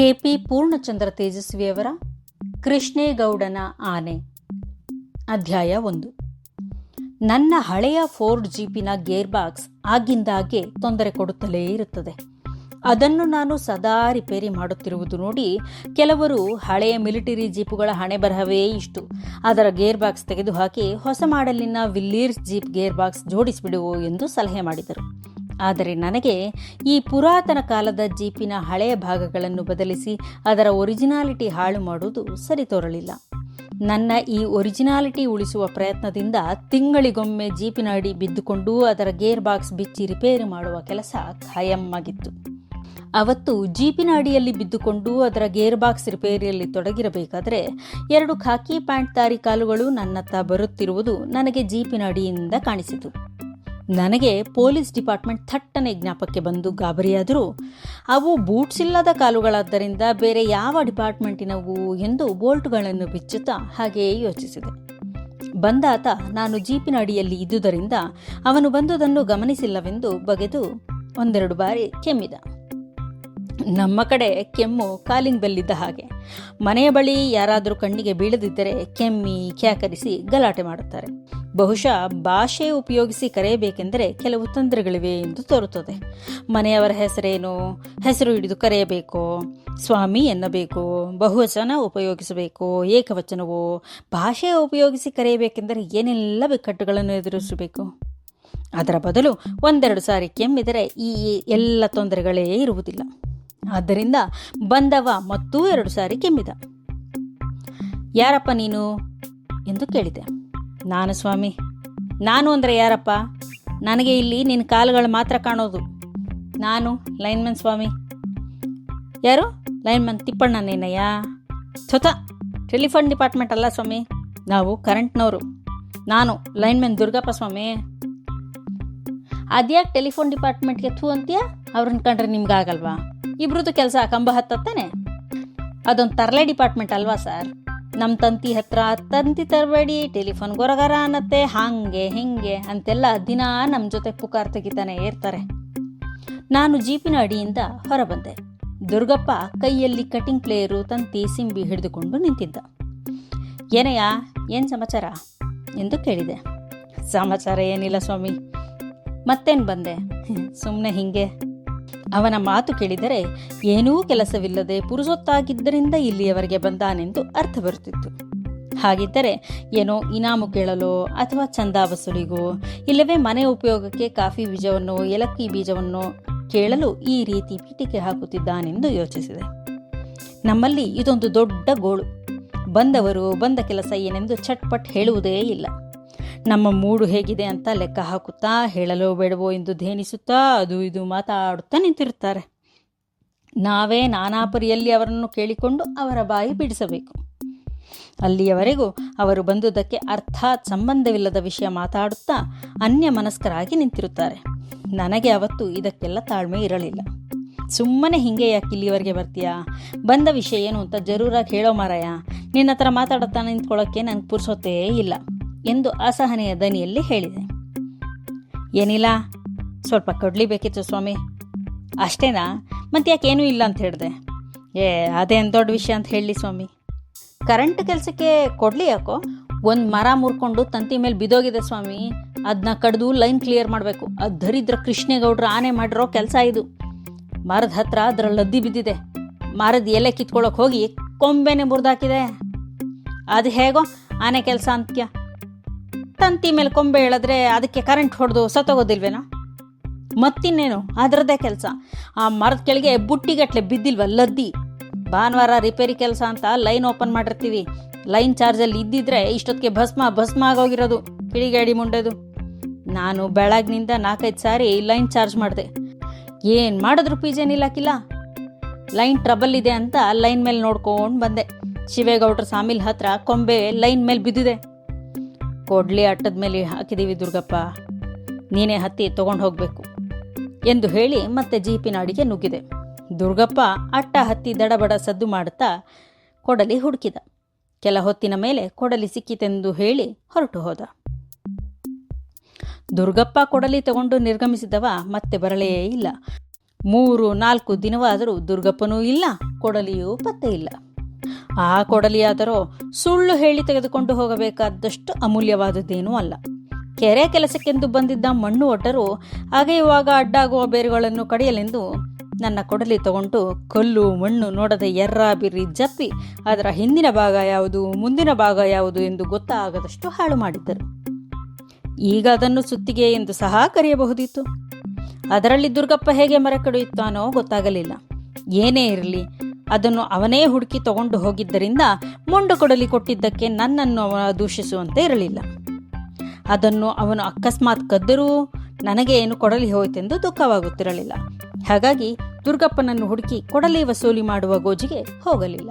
KP Purnachandra ತೇಜಸ್ವಿಯವರ ಕೃಷ್ಣೇಗೌಡನ ಆನೆ. ಅಧ್ಯಾಯ ಒಂದು. ನನ್ನ ಹಳೆಯ ಫೋರ್ಡ್ ಜೀಪಿನ ಗೇರ್ ಬಾಕ್ಸ್ ಆಗಿಂದಾಗೆ ತೊಂದರೆ ಕೊಡುತ್ತಲೇ ಇರುತ್ತದೆ. ಅದನ್ನು ನಾನು ಸದಾ ರಿಪೇರಿ ಮಾಡುತ್ತಿರುವುದು ನೋಡಿ ಕೆಲವರು ಹಳೆಯ ಮಿಲಿಟರಿ ಜೀಪುಗಳ ಹಣೆ ಬರಹವೇ ಇಷ್ಟು. ಅದರ ಗೇರ್ ಬಾಕ್ಸ್ ತೆಗೆದುಹಾಕಿ ಹೊಸ ಮಾಡಲಿನ ವಿಲ್ಲೀರ್ಸ್ ಜೀಪ್ ಗೇರ್ ಬಾಕ್ಸ್ ಜೋಡಿಸಿಬಿಡುವು ಎಂದು ಸಲಹೆ ಮಾಡಿದರು. ಆದರೆ ನನಗೆ ಈ ಪುರಾತನ ಕಾಲದ ಜೀಪಿನ ಹಳೆಯ ಭಾಗಗಳನ್ನು ಬದಲಿಸಿ ಅದರ ಒರಿಜಿನಾಲಿಟಿ ಹಾಳು ಮಾಡುವುದು ಸರಿ ತೋರಲಿಲ್ಲ. ನನ್ನ ಈ ಒರಿಜಿನಾಲಿಟಿ ಉಳಿಸುವ ಪ್ರಯತ್ನದಿಂದ ತಿಂಗಳಿಗೊಮ್ಮೆ ಜೀಪಿನ ಅಡಿ ಬಿದ್ದುಕೊಂಡು ಅದರ ಗೇರ್ ಬಾಕ್ಸ್ ಬಿಚ್ಚಿ ರಿಪೇರಿ ಮಾಡುವ ಕೆಲಸ ಖಾಯಂ ಆಗಿತ್ತು ಅವತ್ತು ಜೀಪಿನ ಅಡಿಯಲ್ಲಿ ಬಿದ್ದುಕೊಂಡು ಅದರ ಗೇರ್ ಬಾಕ್ಸ್ ರಿಪೇರಿಯಲ್ಲಿ ತೊಡಗಿರಬೇಕಾದರೆ ಎರಡು ಖಾಕಿ ಪ್ಯಾಂಟ್ ತಾರಿ ಕಾಲುಗಳು ನನ್ನತ್ತ ಬರುತ್ತಿರುವುದು ನನಗೆ ಜೀಪಿನ ಅಡಿಯಿಂದ ಕಾಣಿಸಿತು. ನನಗೆ ಪೊಲೀಸ್ ಡಿಪಾರ್ಟ್ಮೆಂಟ್ ಥಟ್ಟನೆ ಜ್ಞಾಪಕ್ಕೆ ಬಂದು ಗಾಬರಿಯಾದರೂ. ಅವು ಬೂಟ್ಸ್ ಇಲ್ಲದ ಕಾಲುಗಳಾದ್ದರಿಂದ ಬೇರೆ ಯಾವ ಡಿಪಾರ್ಟ್ಮೆಂಟಿನವು ಎಂದು ಬೋಲ್ಟ್ಗಳನ್ನು ಬಿಚ್ಚುತ್ತಾ ಹಾಗೆಯೇ ಯೋಚಿಸಿದೆ. ಬಂದಾತ, ನಾನು ಜೀಪಿನ ಅಡಿಯಲ್ಲಿ ಇದ್ದುದರಿಂದ ಅವನು ಬಂದುದನ್ನು ಗಮನಿಸಿಲ್ಲವೆಂದು ಬಗೆದು ಒಂದೆರಡು ಬಾರಿ ಕೆಮ್ಮಿದ. ನಮ್ಮ ಕಡೆ ಕೆಮ್ಮು ಕಾಲಿಂಗ್ ಬೆಲ್ಲಿದ್ದ ಹಾಗೆ. ಮನೆಯ ಬಳಿ ಯಾರಾದರೂ ಕಣ್ಣಿಗೆ ಬೀಳದಿದ್ದರೆ ಕೆಮ್ಮಿ ಕ್ಯಾಕರಿಸಿ ಗಲಾಟೆ ಮಾಡುತ್ತಾರೆ. ಬಹುಶಃ ಭಾಷೆ ಉಪಯೋಗಿಸಿ ಕರೆಯಬೇಕೆಂದರೆ ಕೆಲವು ತೊಂದರೆಗಳಿವೆ ಎಂದು ತೋರುತ್ತದೆ. ಮನೆಯವರ ಹೆಸರೇನು, ಹೆಸರು ಹಿಡಿದು ಕರೆಯಬೇಕೋ, ಸ್ವಾಮಿ ಎನ್ನಬೇಕು, ಬಹುವಚನ ಉಪಯೋಗಿಸಬೇಕು, ಏಕವಚನವೋ, ಭಾಷೆ ಉಪಯೋಗಿಸಿ ಕರೆಯಬೇಕೆಂದರೆ ಏನೆಲ್ಲ ಬಿಕ್ಕಟ್ಟುಗಳನ್ನು ಎದುರಿಸಬೇಕು? ಅದರ ಬದಲು ಒಂದೆರಡು ಸಾರಿ ಕೆಮ್ಮಿದರೆ ಈ ಎಲ್ಲ ತೊಂದರೆಗಳೇ ಇರುವುದಿಲ್ಲ. ಆದ್ದರಿಂದ ಬಂದವ ಮತ್ತೂ ಎರಡು ಸಾರಿ ಕೆಮ್ಮಿದ. ಯಾರಪ್ಪ ನೀನು? ಎಂದು ಕೇಳಿದೆ. ನಾನು ಸ್ವಾಮಿ. ನಾನು ಅಂದರೆ ಯಾರಪ್ಪ? ನನಗೆ ಇಲ್ಲಿ ನಿನ್ನ ಕಾಲುಗಳು ಮಾತ್ರ ಕಾಣೋದು. ನಾನು ಲೈನ್ಮನ್ ಸ್ವಾಮಿ. ಯಾರು? ಲೈನ್ಮನ್ ತಿಪ್ಪಣ್ಣನೇನಯ್ಯ? ಸ್ವತಃ ಟೆಲಿಫೋನ್ ಡಿಪಾರ್ಟ್ಮೆಂಟ್ ಅಲ್ಲ ಸ್ವಾಮಿ. ನಾವು ಕರೆಂಟ್ನವರು. ನಾನು ಲೈನ್ಮನ್ ದುರ್ಗಪ್ಪ ಸ್ವಾಮಿ. ಅದ್ಯಾಕೆ ಟೆಲಿಫೋನ್ ಡಿಪಾರ್ಟ್ಮೆಂಟ್ಗೆ ಥೂ ಅಂತೀಯ? ಅವ್ರನ್ನ ಕಂಡ್ರೆ ನಿಮ್ಗೆ ಆಗಲ್ವಾ ಇಬ್ರದ್ದು ಕೆಲಸ ಕಂಬ ಹತ್ತತ್ತಾನೆ? ಅದೊಂದು ತರಲೆ ಡಿಪಾರ್ಟ್ಮೆಂಟ್ ಅಲ್ವಾ ಸರ್ ನಮ್ಮ ತಂತಿ ಹತ್ರ ತಂತಿ ತರಬೇಡಿ ಟೆಲಿಫೋನ್ ಗೊರಗರ ಅನ್ನತ್ತೆ, ಹಾಂಗೆ, ಹಿಂಗೆ ಅಂತೆಲ್ಲ ದಿನ ನಮ್ಮ ಜೊತೆ ಪುಕಾರ್ ತೆಗಿತಾನೆ ಇರ್ತಾರೆ ನಾನು ಜೀಪಿನ ಅಡಿಯಿಂದ ಹೊರಬಂದೆ. ದುರ್ಗಪ್ಪ ಕೈಯಲ್ಲಿ ಕಟಿಂಗ್ ಪ್ಲೇಯರು ತಂತಿ, ಸಿಂಬಿ ಹಿಡಿದುಕೊಂಡು ನಿಂತಿದ್ದ. ಏನಯ್ಯ ಏನು ಸಮಾಚಾರ? ಎಂದು ಕೇಳಿದೆ. ಸಮಾಚಾರ ಏನಿಲ್ಲ ಸ್ವಾಮಿ. ಮತ್ತೇನು ಬಂದೆ? ಸುಮ್ಮನೆ ಹಿಂಗೆ. ಅವನ ಮಾತು ಕೇಳಿದರೆ, ಏನೂ ಕೆಲಸವಿಲ್ಲದೆ ಪುರುಸೊತ್ತಾಗಿದ್ದರಿಂದ ಇಲ್ಲಿಯವರೆಗೆ ಬಂದಾನೆಂದು ಅರ್ಥ ಬರುತ್ತಿತ್ತು. ಹಾಗಿದ್ದರೆ, ಏನೋ ಇನಾಮು ಕೇಳಲೋ ಅಥವಾ ಚಂದಾ ವಸೂಲಿಗೋ ಇಲ್ಲವೇ ಮನೆ ಉಪಯೋಗಕ್ಕೆ ಕಾಫಿ ಬೀಜವನ್ನು, ಏಲಕ್ಕಿ ಬೀಜವನ್ನು ಕೇಳಲು ಈ ರೀತಿ ಪೀಟಿಕೆ ಹಾಕುತ್ತಿದ್ದಾನೆಂದು ಯೋಚಿಸಿದೆ. ನಮ್ಮಲ್ಲಿ ಇದೊಂದು ದೊಡ್ಡ ಗೋಳು. ಬಂದವರು ಬಂದ ಕೆಲಸ ಏನೆಂದು ಚಟ್ಪಟ್ ಹೇಳುವುದೇ ಇಲ್ಲ. ನಮ್ಮ ಮೂಡು ಹೇಗಿದೆ ಅಂತ ಲೆಕ್ಕ ಹಾಕುತ್ತಾ ಹೇಳಲೋ ಬೇಡವೋ ಎಂದು ಧೇನಿಸುತ್ತಾ ಅದು ಇದು ಮಾತಾಡುತ್ತಾ ನಿಂತಿರುತ್ತಾರೆ. ನಾವೇ ನಾನಾ ಪರಿಯಲ್ಲಿ ಅವರನ್ನು ಕೇಳಿಕೊಂಡು ಅವರ ಬಾಯಿ ಬಿಡಿಸಬೇಕು. ಅಲ್ಲಿಯವರೆಗೂ ಅವರು ಬಂದುದಕ್ಕೆ ಅರ್ಥಾತ್ ಸಂಬಂಧವಿಲ್ಲದ ವಿಷಯ ಮಾತಾಡುತ್ತಾ ಅನ್ಯ ಮನಸ್ಕರಾಗಿ ನಿಂತಿರುತ್ತಾರೆ. ನನಗೆ ಅವತ್ತು ಇದಕ್ಕೆಲ್ಲ ತಾಳ್ಮೆ ಇರಲಿಲ್ಲ. ಸುಮ್ಮನೆ ಹಿಂಗೆ ಯಾಕೆ ಇಲ್ಲಿವರೆಗೆ ಬರ್ತೀಯಾ? ಬಂದ ವಿಷಯ ಏನು ಅಂತ ಜರೂರಾಗಿ ಹೇಳೋ ಮಾರಾಯ. ನಿನ್ನ ಹತ್ರ ಮಾತಾಡುತ್ತಾ ನಿಂತ್ಕೊಳ್ಳೋಕ್ಕೆ ನನಗೆ ಪುರ್ಸೊತ್ತೇ ಇಲ್ಲ. ಎಂದು ಅಸಹನೆಯ ದನಿಯಲ್ಲಿ ಹೇಳಿದೆ. ಏನಿಲ್ಲ, ಸ್ವಲ್ಪ ಕೊಡ್ಲಿ ಬೇಕಿತ್ತು ಸ್ವಾಮಿ. ಅಷ್ಟೇನಾ? ಮತ್ತೆ ಯಾಕೇನೂ ಇಲ್ಲ ಅಂತ ಹೇಳಿದೆ. ಏ, ಅದೇನು ದೊಡ್ಡ ವಿಷಯ ಅಂತ ಹೇಳಿ ಸ್ವಾಮಿ. ಕರೆಂಟ್ ಕೆಲಸಕ್ಕೆ ಕೊಡ್ಲಿ ಯಾಕೋ? ಒಂದು ಮರ ಮುರ್ಕೊಂಡು ತಂತಿ ಮೇಲೆ ಬಿದೋಗಿದೆ ಸ್ವಾಮಿ. ಅದನ್ನ ಕಡ್ದು ಲೈನ್ ಕ್ಲಿಯರ್ ಮಾಡಬೇಕು. ಅದು ದರಿದ್ರ ಕೃಷ್ಣೇಗೌಡ್ರ ಆನೆ ಮಾಡಿರೋ ಕೆಲಸ ಇದು. ಮರದ ಹತ್ರ ಅದರ ಲದ್ದಿ ಬಿದ್ದಿದೆ. ಮರದ ಎಲೆ ಕಿತ್ಕೊಳ್ಳೋಕೆ ಹೋಗಿ ಕೊಂಬೆನೆ ಮುರಿದಾಕಿದೆ. ಅದು ಹೇಗೋ ಆನೆ ಕೆಲಸ ಅಂತ್ಯ. ತಂತಿ ಮೇಲೆ ಕೊಂಬೆ ಹೇಳಿದ್ರೆ ಅದಕ್ಕೆ ಕರೆಂಟ್ ಹೊಡೆದು ಸತ್ತೋಗೋದಿಲ್ವೇನೋ ಮತ್ತಿನ್ನೇನು? ಅದರದ್ದೇ ಕೆಲಸ. ಆ ಮರದ ಕೆಳಗೆ ಬುಟ್ಟಿಗಟ್ಲೆ ಬಿದ್ದಿಲ್ವ ಲದ್ದಿ? ಭಾನುವಾರ ರಿಪೇರಿ ಕೆಲಸ ಅಂತ ಲೈನ್ ಓಪನ್ ಮಾಡಿರ್ತೀವಿ. ಲೈನ್ ಚಾರ್ಜಲ್ಲಿ ಇದ್ದಿದ್ರೆ ಇಷ್ಟೊತ್ತಿಗೆ ಭಸ್ಮ ಭಸ್ಮ ಆಗೋಗಿರೋದು. ಕಿಡಿಗಾಡಿ ಮುಂಡೆದು. ನಾನು ಬೆಳಗ್ನಿಂದ ನಾಲ್ಕೈದು ಸಾರಿ ಲೈನ್ ಚಾರ್ಜ್ ಮಾಡಿದೆ. ಏನು ಮಾಡಿದ್ರು ಪಿಜನ್ ಇಲ್ಲಾಕಿಲ್ಲ ಲೈನ್ ಟ್ರಬಲ್ ಇದೆ ಅಂತ ಲೈನ್ ಮೇಲೆ ನೋಡ್ಕೊಂಡು ಬಂದೆ. ಶಿವೇಗೌಡ್ರ ಸಾಮಿಲ್ ಹತ್ರ ಕೊಂಬೆ ಲೈನ್ ಮೇಲೆ ಬಿದ್ದಿದೆ. ಕೊಡ್ಲಿ ಅಟ್ಟದ ಮೇಲೆ ಹಾಕಿದೀವಿ ದುರ್ಗಪ್ಪ. ನೀನೇ ಹತ್ತಿ ತಗೊಂಡು ಹೋಗಬೇಕು ಎಂದು ಹೇಳಿ ಮತ್ತೆ ಜೀಪಿನ ಅಡಿಗೆ ನುಗ್ಗಿದೆ. ದುರ್ಗಪ್ಪ ಅಟ್ಟ ಹತ್ತಿ ದಡಬಡ ಸದ್ದು ಮಾಡುತ್ತಾ ಕೊಡಲಿ ಹುಡುಕಿದ. ಕೆಲ ಹೊತ್ತಿನ ಮೇಲೆ ಕೊಡಲಿ ಸಿಕ್ಕಿತೆಂದು ಹೇಳಿ ಹೊರಟು ಹೋದ. ದುರ್ಗಪ್ಪ ಕೊಡಲಿ ತಗೊಂಡು ನಿರ್ಗಮಿಸಿದವ ಮತ್ತೆ ಬರಲೇ ಇಲ್ಲ. ಮೂರು ನಾಲ್ಕು ದಿನವಾದರೂ ದುರ್ಗಪ್ಪನೂ ಇಲ್ಲ, ಕೊಡಲಿಯೂ ಪತ್ತೆ ಇಲ್ಲ. ಆ ಕೊಡಲಿಯಾದರೂ ಸುಳ್ಳು ಹೇಳಿ ತೆಗೆದುಕೊಂಡು ಹೋಗಬೇಕಾದಷ್ಟು ಅಮೂಲ್ಯವಾದದ್ದೇನೂ ಅಲ್ಲ. ಕೆರೆ ಕೆಲಸಕ್ಕೆಂದು ಬಂದಿದ್ದ ಮಣ್ಣು ಒಡ್ಡರು ಅಗೆಯುವಾಗ ಅಡ್ಡಾಗುವ ಬೇರುಗಳನ್ನು ಕಡಿಯಲೆಂದು ನನ್ನ ಕೊಡಲಿ ತಗೊಂಡು ಕಲ್ಲು, ಮಣ್ಣು ನೋಡದೆ ಎರ್ರ ಬಿರ್ರಿ ಜಪ್ಪಿ ಅದರ ಹಿಂದಿನ ಭಾಗ ಯಾವುದು, ಮುಂದಿನ ಭಾಗ ಯಾವುದು ಎಂದು ಗೊತ್ತಾಗದಷ್ಟು ಹಾಳು ಮಾಡಿದ್ದರು. ಈಗ ಅದನ್ನು ಸುತ್ತಿಗೆ ಎಂದು ಸಹ ಕರೆಯಬಹುದಿತ್ತು. ಅದರಲ್ಲಿ ದುರ್ಗಪ್ಪ ಹೇಗೆ ಮರ ಕಡಿಯುತ್ತಾನೋ ಗೊತ್ತಾಗಲಿಲ್ಲ. ಏನೇ ಇರಲಿ ಅದನ್ನು ಅವನೇ ಹುಡುಕಿ ತಗೊಂಡು ಹೋಗಿದ್ದರಿಂದ ಮುಂಡು ಕೊಡಲಿ ಕೊಟ್ಟಿದ್ದಕ್ಕೆ ನನ್ನನ್ನು ದೂಷಿಸುವಂತೆ ಇರಲಿಲ್ಲ. ಅದನ್ನು ಅವನು ಅಕಸ್ಮಾತ್ ಕದ್ದರೂ ನನಗೆ ಏನು ಕೊಡಲಿ ಹೋಯಿತೆಂದು ದುಃಖವಾಗುತ್ತಿರಲಿಲ್ಲ. ಹಾಗಾಗಿ ದುರ್ಗಪ್ಪನನ್ನು ಹುಡುಕಿ ಕೊಡಲಿ ವಸೂಲಿ ಮಾಡುವ ಗೋಜಿಗೆ ಹೋಗಲಿಲ್ಲ.